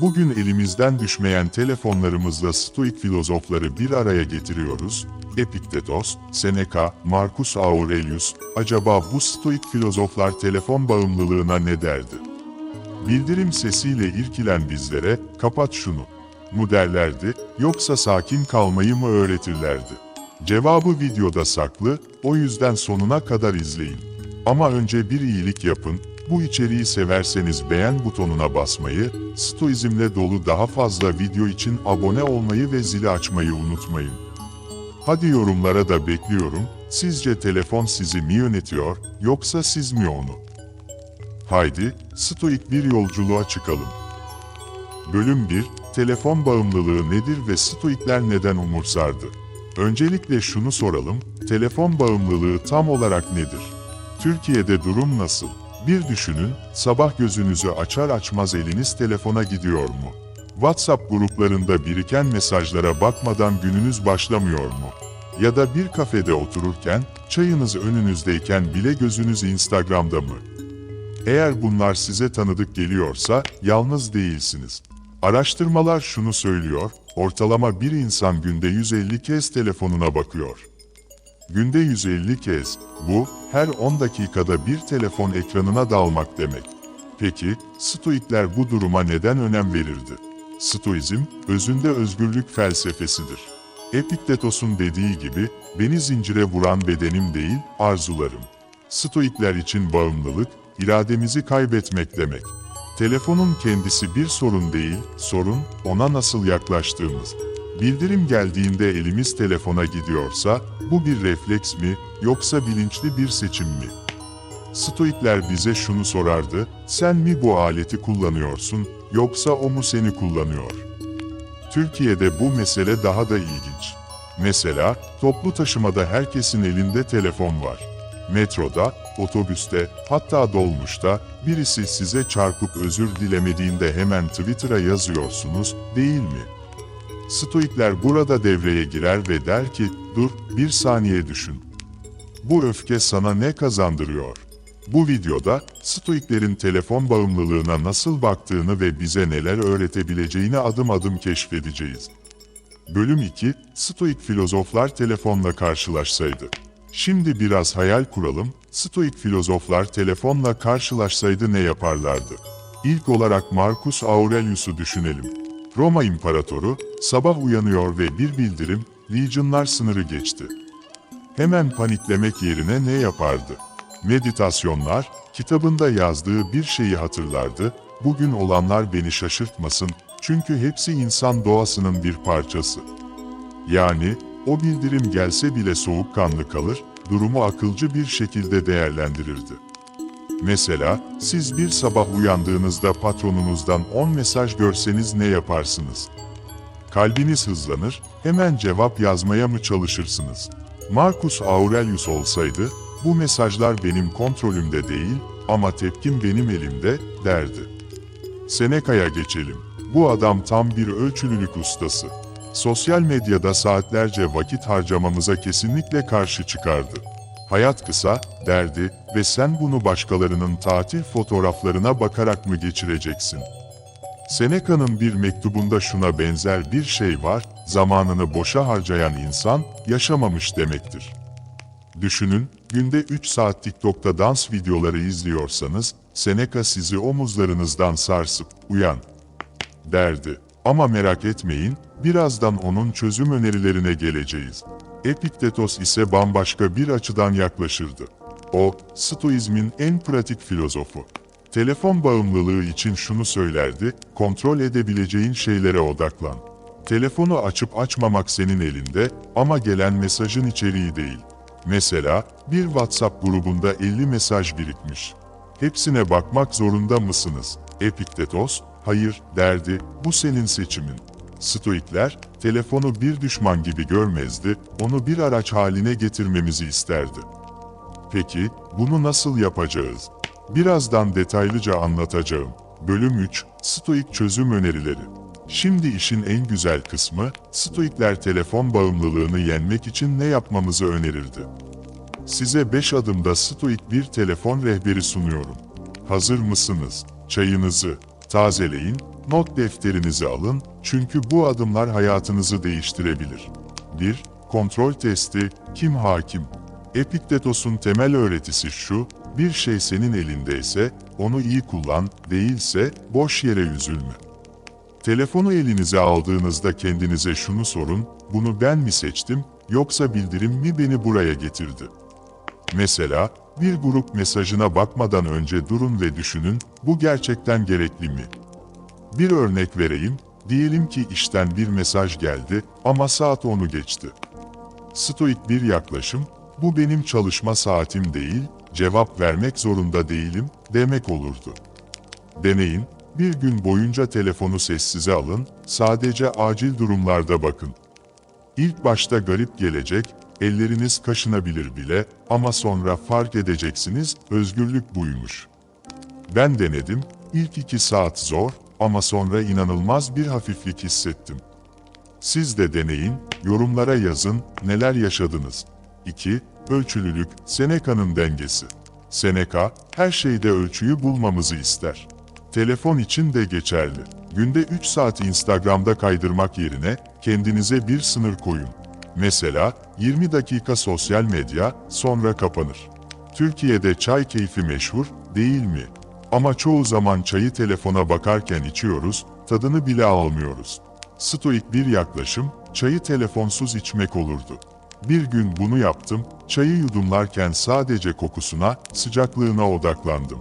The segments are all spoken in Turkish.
Bugün elimizden düşmeyen telefonlarımızla stoik filozofları bir araya getiriyoruz. Epiktetos, Seneca, Marcus Aurelius, acaba bu stoik filozoflar telefon bağımlılığına ne derdi? Bildirim sesiyle irkilen bizlere, kapat şunu, mu derlerdi, yoksa sakin kalmayı mı öğretirlerdi? Cevabı videoda saklı, o yüzden sonuna kadar izleyin. Ama önce bir iyilik yapın, bu içeriği severseniz beğen butonuna basmayı, stoizmle dolu daha fazla video için abone olmayı ve zili açmayı unutmayın. Hadi yorumlara da bekliyorum, sizce telefon sizi mi yönetiyor, yoksa siz mi onu? Haydi, stoik bir yolculuğa çıkalım. Bölüm 1, Telefon bağımlılığı nedir ve stoikler neden umursardı? Öncelikle şunu soralım, telefon bağımlılığı tam olarak nedir? Türkiye'de durum nasıl? Bir düşünün, sabah gözünüzü açar açmaz eliniz telefona gidiyor mu? WhatsApp gruplarında biriken mesajlara bakmadan gününüz başlamıyor mu? Ya da bir kafede otururken, çayınız önünüzdeyken bile gözünüz Instagram'da mı? Eğer bunlar size tanıdık geliyorsa yalnız değilsiniz. Araştırmalar şunu söylüyor, ortalama bir insan günde 150 kez telefonuna bakıyor. Günde 150 kez, bu her 10 dakikada bir telefon ekranına dalmak demek. Peki, Stoikler bu duruma neden önem verirdi? Stoizm, özünde özgürlük felsefesidir. Epiktetos'un dediği gibi, beni zincire vuran bedenim değil, arzularım. Stoikler için bağımlılık, irademizi kaybetmek demek. Telefonun kendisi bir sorun değil, sorun ona nasıl yaklaştığımız. Bildirim geldiğinde elimiz telefona gidiyorsa, bu bir refleks mi, yoksa bilinçli bir seçim mi? Stoikler bize şunu sorardı, sen mi bu aleti kullanıyorsun, yoksa o mu seni kullanıyor? Türkiye'de bu mesele daha da ilginç. Mesela, toplu taşımada herkesin elinde telefon var. Metroda, otobüste, hatta dolmuşta birisi size çarpıp özür dilemediğinde hemen Twitter'a yazıyorsunuz, değil mi? Stoikler burada devreye girer ve der ki, dur, bir saniye düşün. Bu öfke sana ne kazandırıyor? Bu videoda, Stoiklerin telefon bağımlılığına nasıl baktığını ve bize neler öğretebileceğini adım adım keşfedeceğiz. Bölüm 2, Stoik filozoflar telefonla karşılaşsaydı. Şimdi biraz hayal kuralım, Stoik filozoflar telefonla karşılaşsaydı ne yaparlardı? İlk olarak Marcus Aurelius'u düşünelim. Roma İmparatoru, sabah uyanıyor ve bir bildirim, Legionlar sınırı geçti. Hemen paniklemek yerine ne yapardı? Meditasyonlar, kitabında yazdığı bir şeyi hatırlardı, bugün olanlar beni şaşırtmasın, çünkü hepsi insan doğasının bir parçası. Yani, o bildirim gelse bile soğukkanlı kalır, durumu akılcı bir şekilde değerlendirirdi. Mesela, siz bir sabah uyandığınızda patronunuzdan 10 mesaj görseniz ne yaparsınız? Kalbiniz hızlanır, hemen cevap yazmaya mı çalışırsınız? Marcus Aurelius olsaydı, bu mesajlar benim kontrolümde değil ama tepkim benim elimde, derdi. Seneca'ya geçelim. Bu adam tam bir ölçülülük ustası. Sosyal medyada saatlerce vakit harcamamıza kesinlikle karşı çıkardı. Hayat kısa, derdi ve sen bunu başkalarının tatil fotoğraflarına bakarak mı geçireceksin? Seneca'nın bir mektubunda şuna benzer bir şey var, zamanını boşa harcayan insan, yaşamamış demektir. Düşünün, günde 3 saat TikTok'ta dans videoları izliyorsanız, Seneca sizi omuzlarınızdan sarsıp, uyan, derdi. Ama merak etmeyin, birazdan onun çözüm önerilerine geleceğiz. Epiktetos ise bambaşka bir açıdan yaklaşırdı. O, Stoizmin en pratik filozofu. Telefon bağımlılığı için şunu söylerdi, kontrol edebileceğin şeylere odaklan. Telefonu açıp açmamak senin elinde ama gelen mesajın içeriği değil. Mesela, bir WhatsApp grubunda 50 mesaj birikmiş. Hepsine bakmak zorunda mısınız? Epiktetos, hayır, derdi, bu senin seçimin. Stoikler, telefonu bir düşman gibi görmezdi, onu bir araç haline getirmemizi isterdi. Peki, bunu nasıl yapacağız? Birazdan detaylıca anlatacağım. Bölüm 3, Stoik çözüm önerileri. Şimdi işin en güzel kısmı, Stoikler telefon bağımlılığını yenmek için ne yapmamızı önerirdi. Size 5 adımda Stoik bir telefon rehberi sunuyorum. Hazır mısınız? Çayınızı tazeleyin, not defterinizi alın çünkü bu adımlar hayatınızı değiştirebilir. 1. Kontrol testi, kim hakim? Epiktetos'un temel öğretisi şu, bir şey senin elindeyse, onu iyi kullan, değilse, boş yere üzülme. Telefonu elinize aldığınızda kendinize şunu sorun, bunu ben mi seçtim, yoksa bildirim mi beni buraya getirdi? Mesela, bir grup mesajına bakmadan önce durun ve düşünün, bu gerçekten gerekli mi? Bir örnek vereyim, diyelim ki işten bir mesaj geldi ama saat 10'u geçti. Stoik bir yaklaşım, bu benim çalışma saatim değil, cevap vermek zorunda değilim demek olurdu. Deneyin, bir gün boyunca telefonu sessize alın, sadece acil durumlarda bakın. İlk başta garip gelecek, elleriniz kaşınabilir bile ama sonra fark edeceksiniz, özgürlük buymuş. Ben denedim, ilk iki saat zor ama sonra inanılmaz bir hafiflik hissettim. Siz de deneyin, yorumlara yazın, neler yaşadınız. 2. Ölçülülük, Seneca'nın dengesi. Seneca, her şeyde ölçüyü bulmamızı ister. Telefon için de geçerli. Günde 3 saat Instagram'da kaydırmak yerine kendinize bir sınır koyun. Mesela 20 dakika sosyal medya, sonra kapanır. Türkiye'de çay keyfi meşhur, değil mi? Ama çoğu zaman çayı telefona bakarken içiyoruz, tadını bile almıyoruz. Stoik bir yaklaşım, çayı telefonsuz içmek olurdu. Bir gün bunu yaptım, çayı yudumlarken sadece kokusuna, sıcaklığına odaklandım.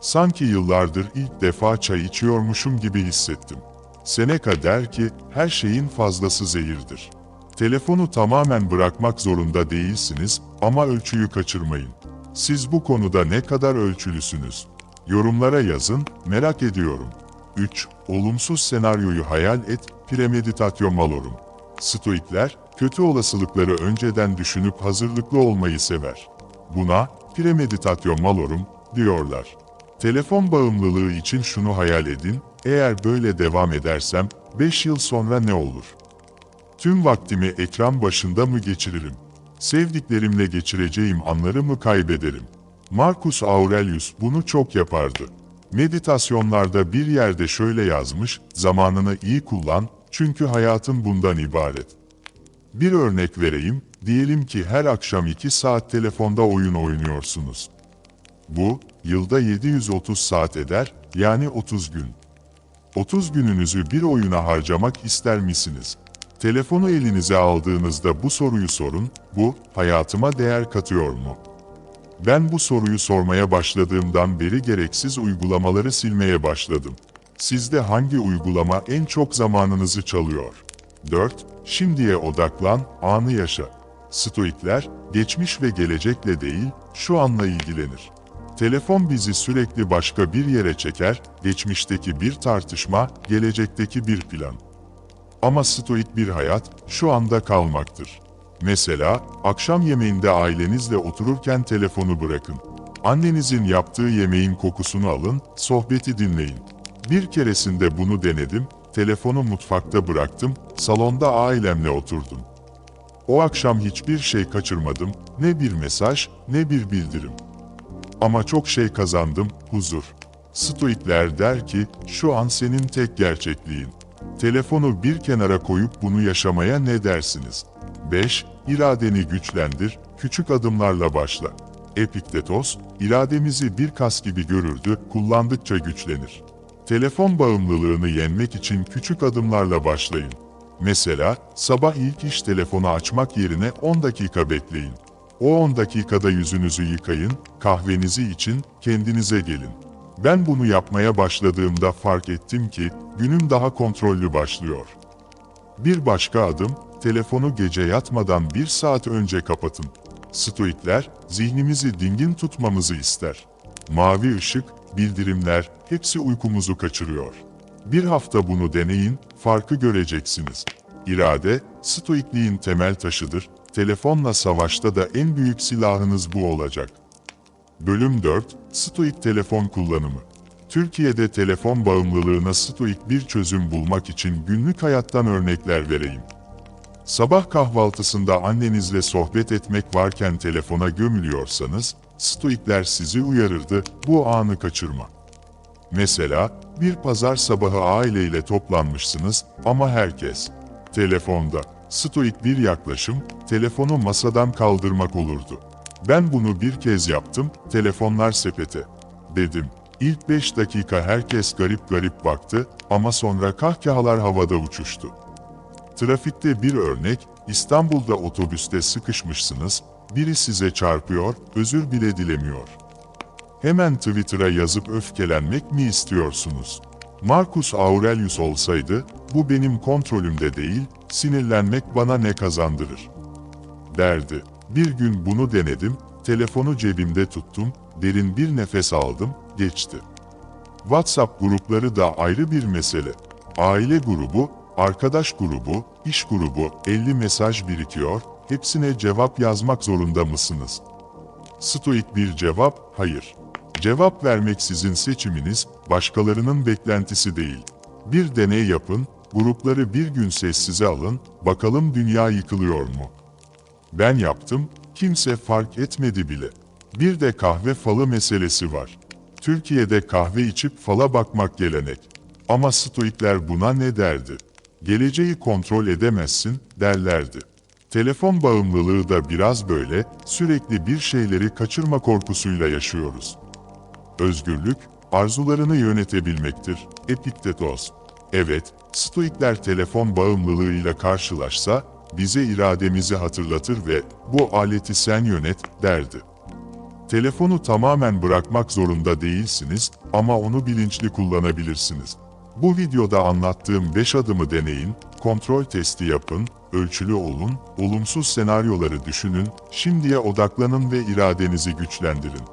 Sanki yıllardır ilk defa çay içiyormuşum gibi hissettim. Seneca der ki, her şeyin fazlası zehirdir. Telefonu tamamen bırakmak zorunda değilsiniz ama ölçüyü kaçırmayın. Siz bu konuda ne kadar ölçülüsünüz? Yorumlara yazın, merak ediyorum. 3. Olumsuz senaryoyu hayal et, premeditatio malorum. Stoikler, kötü olasılıkları önceden düşünüp hazırlıklı olmayı sever. Buna, premeditatio malorum, diyorlar. Telefon bağımlılığı için şunu hayal edin, eğer böyle devam edersem, 5 yıl sonra ne olur? Tüm vaktimi ekran başında mı geçiririm? Sevdiklerimle geçireceğim anları mı kaybederim? Marcus Aurelius bunu çok yapardı. Meditasyonlarda bir yerde şöyle yazmış, zamanını iyi kullan, çünkü hayatın bundan ibaret. Bir örnek vereyim, diyelim ki her akşam 2 saat telefonda oyun oynuyorsunuz. Bu, yılda 730 saat eder, yani 30 gün. 30 gününüzü bir oyuna harcamak ister misiniz? Telefonu elinize aldığınızda bu soruyu sorun, bu, hayatıma değer katıyor mu? Ben bu soruyu sormaya başladığımdan beri gereksiz uygulamaları silmeye başladım. Sizde hangi uygulama en çok zamanınızı çalıyor? 4. Şimdiye odaklan, anı yaşa. Stoikler, geçmiş ve gelecekle değil, şu anla ilgilenir. Telefon bizi sürekli başka bir yere çeker, geçmişteki bir tartışma, gelecekteki bir plan. Ama stoik bir hayat, şu anda kalmaktır. Mesela, akşam yemeğinde ailenizle otururken telefonu bırakın. Annenizin yaptığı yemeğin kokusunu alın, sohbeti dinleyin. Bir keresinde bunu denedim, telefonu mutfakta bıraktım, salonda ailemle oturdum. O akşam hiçbir şey kaçırmadım, ne bir mesaj, ne bir bildirim. Ama çok şey kazandım, huzur. Stoikler der ki, şu an senin tek gerçekliğin. Telefonu bir kenara koyup bunu yaşamaya ne dersiniz? 5. İradeni güçlendir, küçük adımlarla başla. Epiktetos, irademizi bir kas gibi görürdü, kullandıkça güçlenir. Telefon bağımlılığını yenmek için küçük adımlarla başlayın. Mesela, sabah ilk iş telefonu açmak yerine 10 dakika bekleyin. O 10 dakikada yüzünüzü yıkayın, kahvenizi için, kendinize gelin. Ben bunu yapmaya başladığımda fark ettim ki, günüm daha kontrollü başlıyor. Bir başka adım, telefonu gece yatmadan bir saat önce kapatın. Stoikler, zihnimizi dingin tutmamızı ister. Mavi ışık, bildirimler, hepsi uykumuzu kaçırıyor. Bir hafta bunu deneyin, farkı göreceksiniz. İrade, stoikliğin temel taşıdır, telefonla savaşta da en büyük silahınız bu olacak. Bölüm 4, Stoik telefon kullanımı. Türkiye'de telefon bağımlılığına stoik bir çözüm bulmak için günlük hayattan örnekler vereyim. Sabah kahvaltısında annenizle sohbet etmek varken telefona gömülüyorsanız, stoikler sizi uyarırdı, bu anı kaçırma. Mesela, Bir pazar sabahı aileyle toplanmışsınız ama herkes telefonda. Stoik bir yaklaşım, telefonu masadan kaldırmak olurdu. Ben bunu bir kez yaptım, telefonlar sepete. Dedim. İlk 5 dakika herkes garip garip baktı ama sonra kahkahalar havada uçuştu. Trafikte bir örnek, İstanbul'da otobüste sıkışmışsınız, biri size çarpıyor, özür bile dilemiyor. Hemen Twitter'a yazıp öfkelenmek mi istiyorsunuz? Marcus Aurelius olsaydı, bu benim kontrolümde değil, sinirlenmek bana ne kazandırır? Derdi. Bir gün bunu denedim, telefonu cebimde tuttum, derin bir nefes aldım, geçti. WhatsApp grupları da ayrı bir mesele. Aile grubu, arkadaş grubu, iş grubu, 50 mesaj birikiyor, hepsine cevap yazmak zorunda mısınız? Stoik bir cevap, hayır. Cevap vermek sizin seçiminiz, başkalarının beklentisi değil. Bir deney yapın, grupları bir gün sessize alın, bakalım dünya yıkılıyor mu? Ben yaptım, kimse fark etmedi bile. Bir de kahve falı meselesi var. Türkiye'de kahve içip fala bakmak gelenek. Ama Stoikler buna ne derdi? Geleceği kontrol edemezsin, derlerdi. Telefon bağımlılığı da biraz böyle, sürekli bir şeyleri kaçırma korkusuyla yaşıyoruz. Özgürlük, arzularını yönetebilmektir. Epiktetos. Evet, Stoikler telefon bağımlılığıyla karşılaşsa, bize irademizi hatırlatır ve bu aleti sen yönet derdi. Telefonu tamamen bırakmak zorunda değilsiniz ama onu bilinçli kullanabilirsiniz. Bu videoda anlattığım 5 adımı deneyin, kontrol testi yapın, ölçülü olun, olumsuz senaryoları düşünün, şimdiye odaklanın ve iradenizi güçlendirin.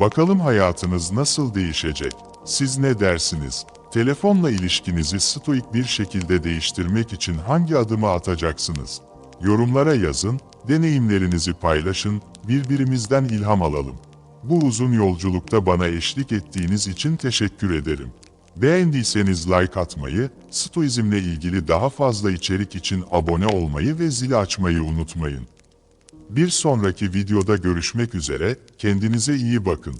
Bakalım hayatınız nasıl değişecek? Siz ne dersiniz? Telefonla ilişkinizi stoik bir şekilde değiştirmek için hangi adımı atacaksınız? Yorumlara yazın, deneyimlerinizi paylaşın, birbirimizden ilham alalım. Bu uzun yolculukta bana eşlik ettiğiniz için teşekkür ederim. Beğendiyseniz like atmayı, Stoizmle ilgili daha fazla içerik için abone olmayı ve zili açmayı unutmayın. Bir sonraki videoda görüşmek üzere, kendinize iyi bakın.